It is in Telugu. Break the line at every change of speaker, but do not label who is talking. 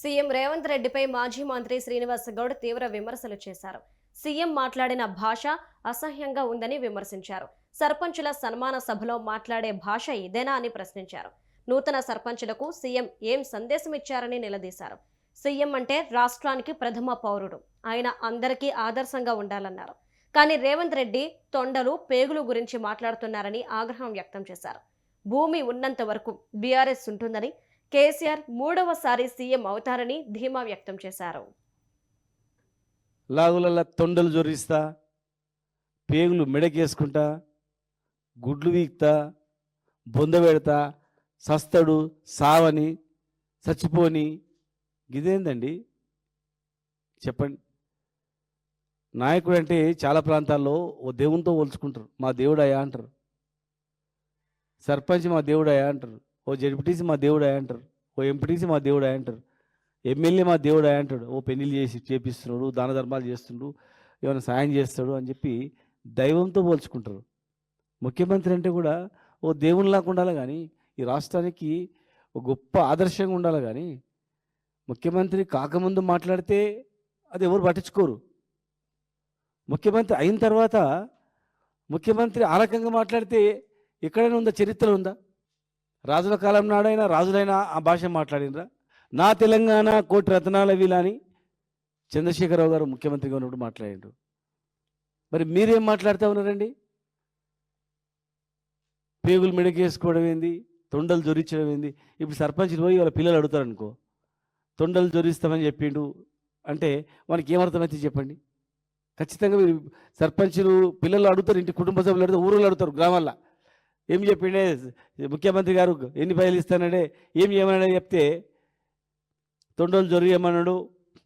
సీఎం రేవంత్ రెడ్డిపై మాజీ మంత్రి శ్రీనివాస్ గౌడ్ తీవ్ర విమర్శలు చేశారు. సీఎం మాట్లాడిన భాష అసహ్యంగా ఉందని విమర్శించారు. సర్పంచుల సన్మాన సభలో మాట్లాడే భాష ఇదేనా అని ప్రశ్నించారు. నూతన సర్పంచులకు సీఎం ఏం సందేశం ఇచ్చారని నిలదీశారు. సీఎం అంటే రాష్ట్రానికి ప్రథమ పౌరుడు. ఆయన అందరికీ ఆదర్శంగా ఉండాలన్నారు. కానీ రేవంత్ రెడ్డి తొండలు పేగులు గురించి మాట్లాడుతున్నారని ఆగ్రహం వ్యక్తం చేశారు. భూమి ఉన్నంత వరకు బీఆర్ఎస్ ఉంటుందని కేసీఆర్ మూడవసారి సీఎం అవుతారని ధీమా వ్యక్తం చేశారు.
లాగులలా తొండలు జొరిస్తా పేగులు మెడకేసుకుంటా గుడ్లు వీక్తా బొంద పెడతా సస్తడు సావని చచ్చిపోని ఇదేందండి? చెప్పండి. నాయకుడు అంటే చాలా ప్రాంతాల్లో ఓ దేవునితో పోల్చుకుంటారు. మా దేవుడయ్యా అంటారు. సర్పంచ్ మా దేవుడయ్యా అంటారు. ఓ జడ్పీటీసీ మా దేవుడు అంటారు. ఓ ఎంపీటీసీ మా దేవుడు అంటారు. ఎమ్మెల్యే మా దేవుడు అంటాడు. ఓ పెళ్ళి చేసి చేపిస్తున్నాడు దాన ధర్మాలు చేస్తున్నాడు ఏమైనా సాయం చేస్తాడు అని చెప్పి దైవంతో పోల్చుకుంటారు. ముఖ్యమంత్రి అంటే కూడా ఓ దేవునిలాగా ఉండాలి కానీ ఈ రాష్ట్రానికి ఒక గొప్ప ఆదర్శంగా ఉండాలి కానీ ముఖ్యమంత్రి కాకముందు మాట్లాడితే అది ఎవరు పట్టించుకోరు. ముఖ్యమంత్రి అయిన తర్వాత ముఖ్యమంత్రి ఆ రకంగా మాట్లాడితే ఎక్కడైనా ఉందా? చరిత్ర ఉందా? రాజుల కాలం నాడైనా రాజులైనా ఆ భాష మాట్లాడినరా? నా తెలంగాణ కోటి రత్నాల వీలని చంద్రశేఖరరావు గారు ముఖ్యమంత్రిగా ఉన్నప్పుడు మాట్లాడారు మరి మీరేం మాట్లాడుతూ ఉన్నారండి? పేగులు మెడకేసుకోవడం ఏంది? తొండలు జొరించడం ఏంది? ఇప్పుడు సర్పంచ్లు పోయి వాళ్ళ పిల్లలు అడుగుతారనుకో తొండలు జొరిస్తామని చెప్పిండు అంటే మనకి ఏమర్థమైతే చెప్పండి? ఖచ్చితంగా మీరు సర్పంచులు పిల్లలు అడుగుతారు ఇంటి కుటుంబ సభ్యులు అడుగుతారు ఊరులు అడుగుతారు గ్రామాల్లో. ఏం చెప్పిండే? ముఖ్యమంత్రి గారు ఎన్ని పైలు ఇస్తానంటే ఏం ఏమన్నా చెప్తే తొండలు ఏమన్నాడు?